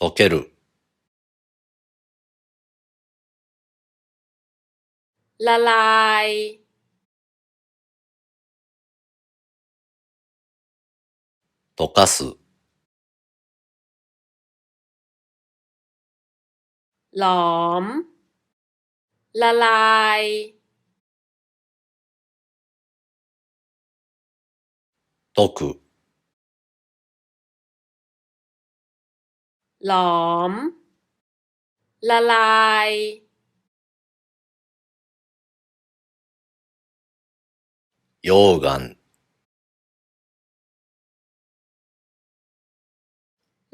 溶ける、 ละลาย 溶かす、 หลอม ละลาย 溶く、 หลอม ละลาย 溶岩、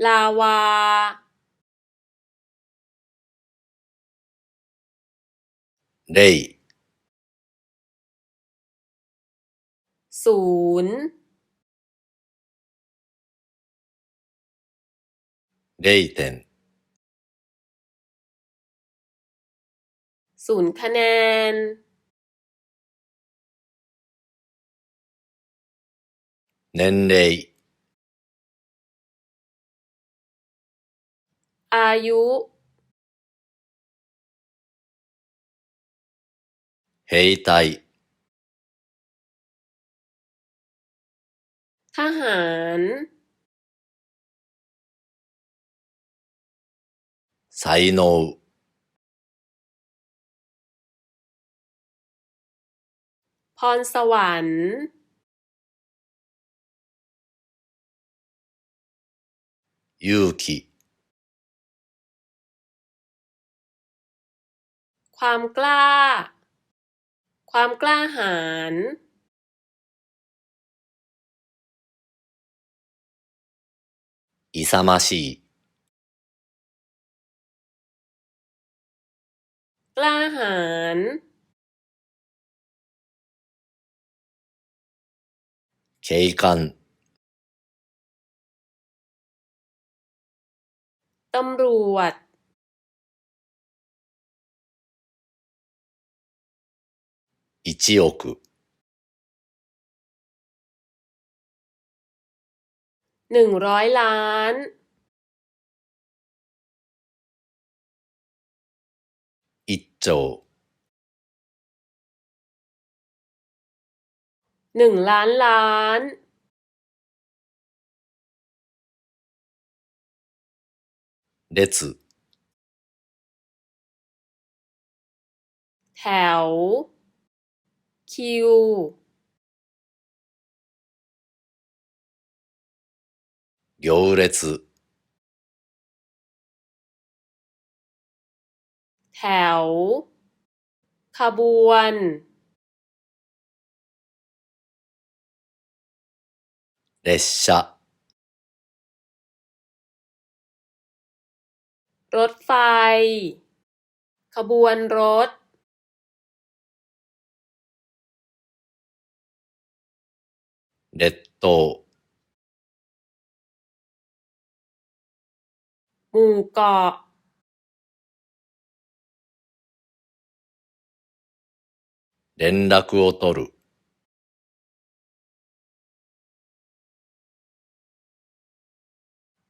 ลาวา 霊、 ศูนย์ 0点、 ศูนย์คะแนน 年齢、 อายุ 兵隊、 ทหาร 才能、 พรสวรรค์ 勇気、 ความกล้า ความกล้าหาญ 勇ましい、 กล้าหาญ 警官、 ตำรวจ 1億、 หนึ่งร้อยล้าน 1兆、 หนึ่งล้านล้าน 列、 แถว คิว 行列、 แถว ขบวน 列車、 รถไฟ ขบวนรถ 列島、 หมู่เกาะ 連絡を取る、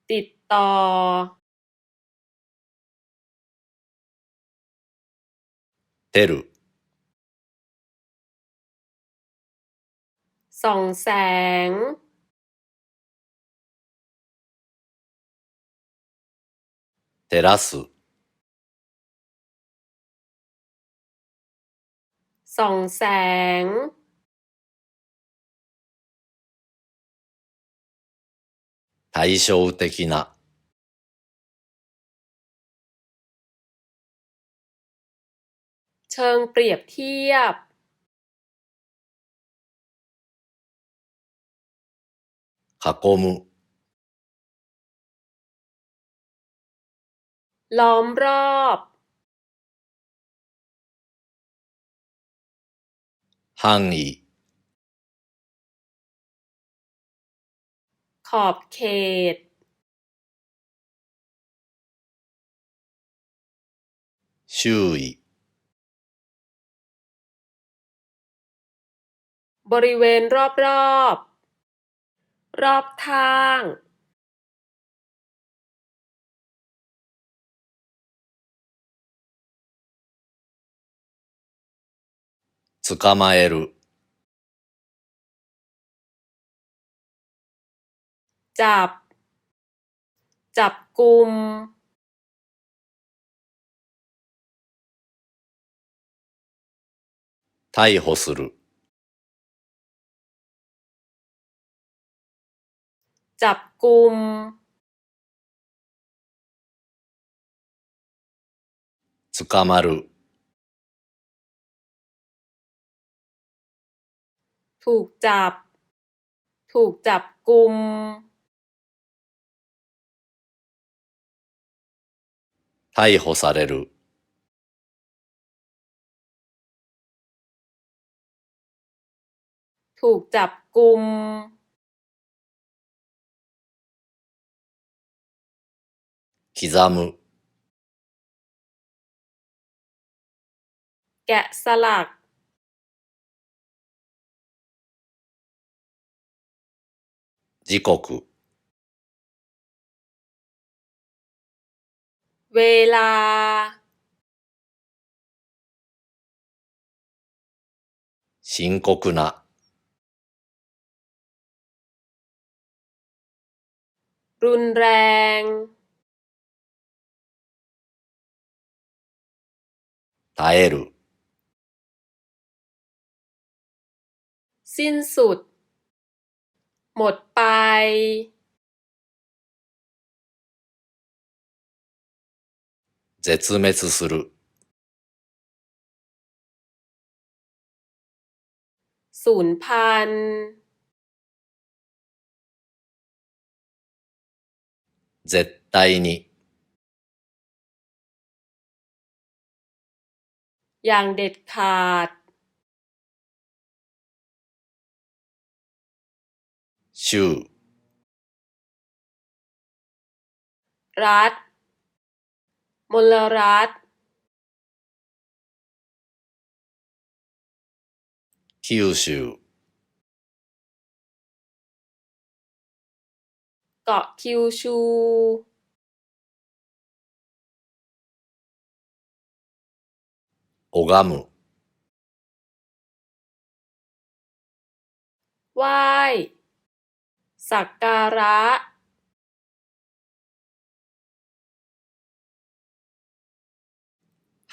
ติดต่อ 出る、 ส่องแสง 照らす、 ส่องแสง 対照的な、 เชิงเปรียบเทียบ 囲む、 ล้อมรอบ 範囲、 ขอบเขต 周囲、 บริเวณรอบรอบ รอบข้าง 捕まえる、 จับ จับกุม 逮捕する、 จับกุม 捕まる、 ถูกจับ ถูกจับกุม 逮捕される、 ถูกจับกุม 刻む、 แกะสลัก 時刻、 เวลา 深刻な、 รุนแรง 耐える、 สิ้นสุด หมดไป 絶滅する、 สูญพันธุ์ 絶対に、 อย่างเด็ดขาด ชูรัฐมลรัฐคิวชูเกาะคิวชู โอกามุไหว้ สักการะ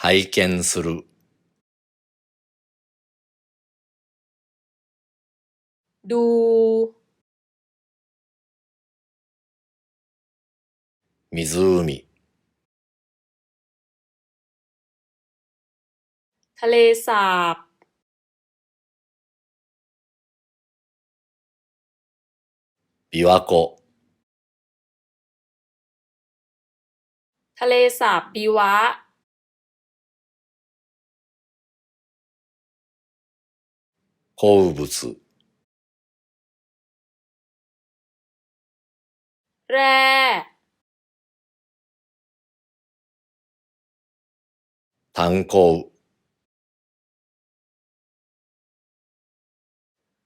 拝見する、 ดู 湖、 ทะเลสาบ 琵琶湖、 ทะเลสาบบีวะ 鉱物、 แร่ 炭鉱、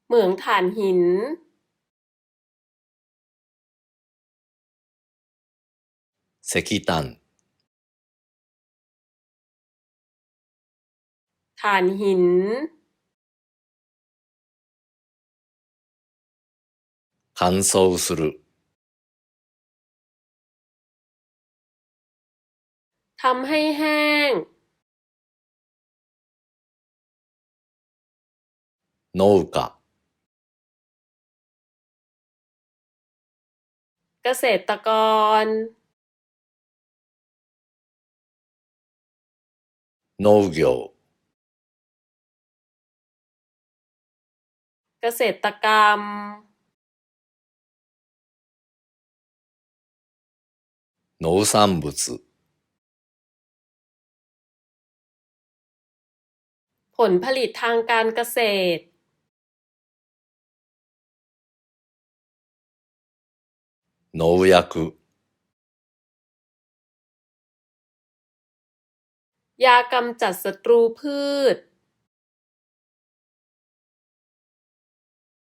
เหมืองถ่านหิน 石炭、 ถ่านหิน 乾燥する、 ทำให้แห้ง 農家、 เกษตรกร 農業、 เกษตรกรรม 農産物、 ผลผลิตทางการเกษตร 農薬、 ยากำจัดศัตรูพืช